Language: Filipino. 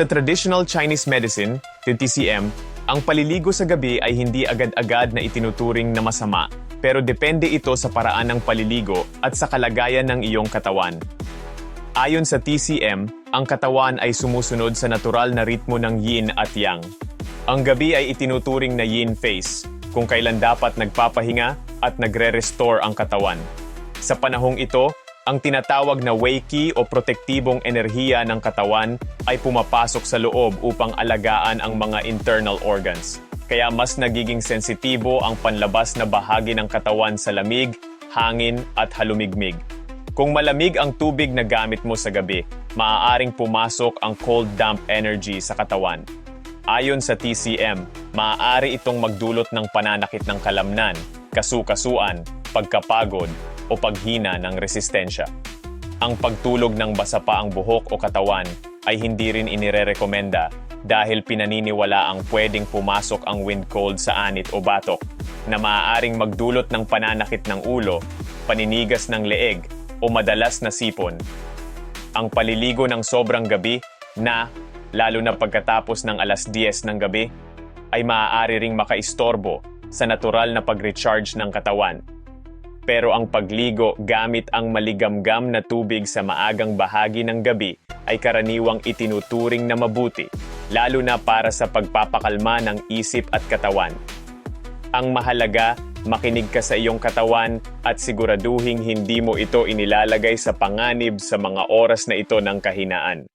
Sa traditional Chinese medicine, the TCM, ang paliligo sa gabi ay hindi agad-agad na itinuturing na masama, pero depende ito sa paraan ng paliligo at sa kalagayan ng iyong katawan. Ayon sa TCM, ang katawan ay sumusunod sa natural na ritmo ng yin at yang. Ang gabi ay itinuturing na yin phase, kung kailan dapat nagpapahinga at nagre-restore ang katawan. Sa panahong ito, ang tinatawag na wei qi o protektibong enerhiya ng katawan ay pumapasok sa loob upang alagaan ang mga internal organs. Kaya mas nagiging sensitibo ang panlabas na bahagi ng katawan sa lamig, hangin at halumigmig. Kung malamig ang tubig na gamit mo sa gabi, maaaring pumasok ang cold damp energy sa katawan. Ayon sa TCM, maaari itong magdulot ng pananakit ng kalamnan, kasukasuan, pagkapagod, o paghina ng resistensya. Ang pagtulog ng basa pa ang buhok o katawan ay hindi rin inirerekomenda dahil pinaniniwala ang pwedeng pumasok ang wind cold sa anit o batok na maaaring magdulot ng pananakit ng ulo, paninigas ng leeg o madalas na sipon. Ang paliligo ng sobrang gabi na, lalo na pagkatapos ng alas 10 ng gabi, ay maaari ring makaistorbo sa natural na pag-recharge ng katawan pero ang pagligo gamit ang maligamgam na tubig sa maagang bahagi ng gabi ay karaniwang itinuturing na mabuti, lalo na para sa pagpapakalma ng isip at katawan. Ang mahalaga, makinig ka sa iyong katawan at siguraduhing hindi mo ito inilalagay sa panganib sa mga oras na ito ng kahinaan.